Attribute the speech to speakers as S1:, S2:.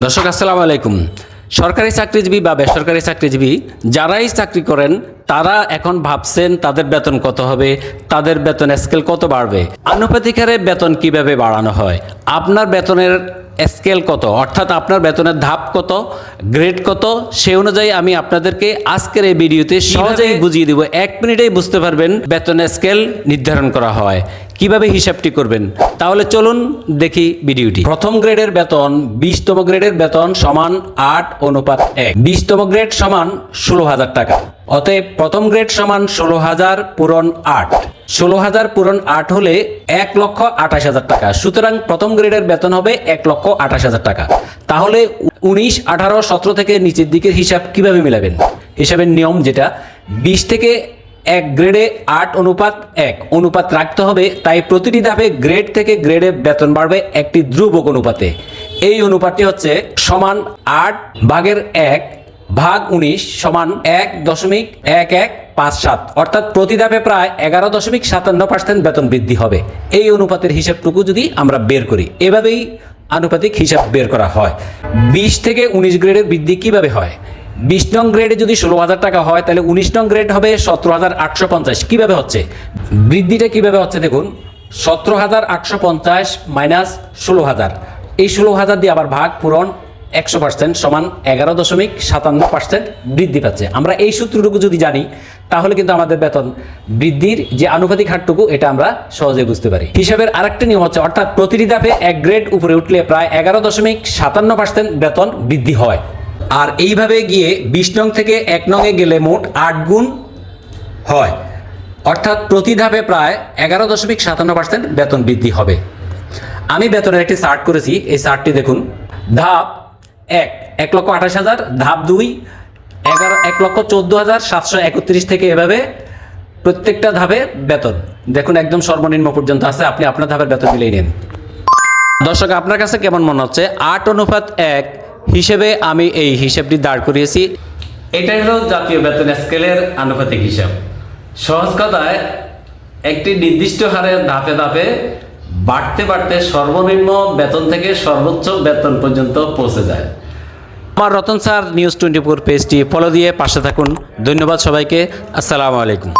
S1: দর্শক আসসালামু আলাইকুম। সরকারি চাকরিজীবী বা বেসরকারি চাকরিজীবী যারাই চাকরি করেন তারা এখন ভাবছেন তাদের বেতন কত হবে তাদের বেতন স্কেল কত বাড়বে আনুপাতিক হারে বেতন কীভাবে বাড়ানো হয় আপনার বেতনের স্কেল কত অর্থাৎ আপনার বেতনের ধাপ কত গ্রেড কত সে অনুযায়ী আমি আপনাদেরকে আজকের এই ভিডিওতে সহজেই বুঝিয়ে দিব। এক মিনিটেই বুঝতে পারবেন বেতনের স্কেল নির্ধারণ করা হয়। কীভাবে হিসাবটি করবেন? তাহলে চলুন দেখি ভিডিওটি। প্রথম গ্রেডের বেতন বিশতম গ্রেডের বেতন সমান আট অনুপাত এক। বিশতম গ্রেড সমান ষোলো হাজার টাকা। অতএব প্রথম গ্রেড সমান ষোলো হাজার পূরণ আট। ষোলো হাজার পূরণ আট হলে এক লক্ষ আঠাশ হাজার টাকা। সুতরাং প্রথম গ্রেডের বেতন হবে এক লক্ষ আঠাশ হাজার টাকা। তাহলে উনিশ, আঠারো, সতেরো থেকে নিচের দিকের হিসাব কীভাবে মিলাবেন? হিসাবের নিয়ম যেটা, বিশ থেকে এক গ্রেডে আট অনুপাত এক। অনুপাত রাখতে হবে, তাই প্রতিটি ধাপে গ্রেড থেকে গ্রেডে বেতন বাড়বে একটি ধ্রুবক অনুপাতে। এই অনুপাতটি হচ্ছে সমান আট ভাগের এক ভাগ উনিশ সমান এক দশমিক এক এক পাঁচ সাত। অর্থাৎ প্রতি ধাপে প্রায় এগারো দশমিক সাতান্ন পার্সেন্ট বেতন বৃদ্ধি হবে। এই অনুপাতের হিসাবটুকু যদি আমরা বের করি, এভাবেই আনুপাতিক হিসাব বের করা হয়। বিশ থেকে উনিশ গ্রেডের বৃদ্ধি কীভাবে হয়? বিশ নং গ্রেডে যদি ষোলো হাজার টাকা হয়, তাহলে উনিশ নং গ্রেড হবে সতেরো হাজার আটশো পঞ্চাশ। কীভাবে হচ্ছে? বৃদ্ধিটা কীভাবে হচ্ছে দেখুন, সতেরো হাজার আটশো পঞ্চাশ মাইনাস ষোলো হাজার। এই ষোলো হাজার দিয়ে আবার ভাগ, পূরণ একশো পার্সেন্ট সমান এগারো দশমিক সাতান্ন পার্সেন্ট বৃদ্ধি পাচ্ছে। আমরা এই সূত্রটুকু যদি জানি, তাহলে কিন্তু আমাদের বেতন বৃদ্ধির যে আনুপাতিক হারটুকু, এটা আমরা সহজে বুঝতে পারি। হিসাবের আরেকটা নিয়ম হচ্ছে, অর্থাৎ প্রতিটি ধাপে এক গ্রেড উপরে উঠলে প্রায় এগারো দশমিক সাতান্ন পার্সেন্ট বেতন বৃদ্ধি হয়। আর এইভাবে গিয়ে বিশ নং থেকে এক নংয়ে গেলে মোট আট গুণ হয়। অর্থাৎ প্রতি ধাপে প্রায় এগারো দশমিক সাতান্ন পার্সেন্ট বেতন বৃদ্ধি হবে। আমি বেতনের একটি চার্ট করেছি, এই চার্টটি দেখুন। ধাপ এক এক লক্ষ আঠাশ হাজার। ধাপ দুই, এগারো, এক লক্ষ চোদ্দ হাজার সাতশো একত্রিশ থেকে এভাবে প্রত্যেকটা ধাপে বেতন। দেখুন, একদম সর্বনিম্ন পর্যন্ত আছে। আপনি আপনার ধাপের বেতন মিলিয়ে নিন। দর্শক, আপনার কাছে কেমন মনে হচ্ছে? আট অনুপাত এক হিসেবে আমি এই হিসেবটি দাঁড় করিয়েছি। এটা হলো জাতীয় বেতন স্কেলের আনুপাতিক হিসাব। সহজ কথায়, একটি নির্দিষ্ট হারে ধাপে ধাপে বাড়তে বাড়তে সর্বনিম্ন বেতন থেকে সর্বোচ্চ বেতন পর্যন্ত পৌঁছে যায়। আমার Ratan sir news twenty four পেজটি ফলো দিয়ে পাশে থাকুন। ধন্যবাদ সবাইকে। আসসালামু আলাইকুম।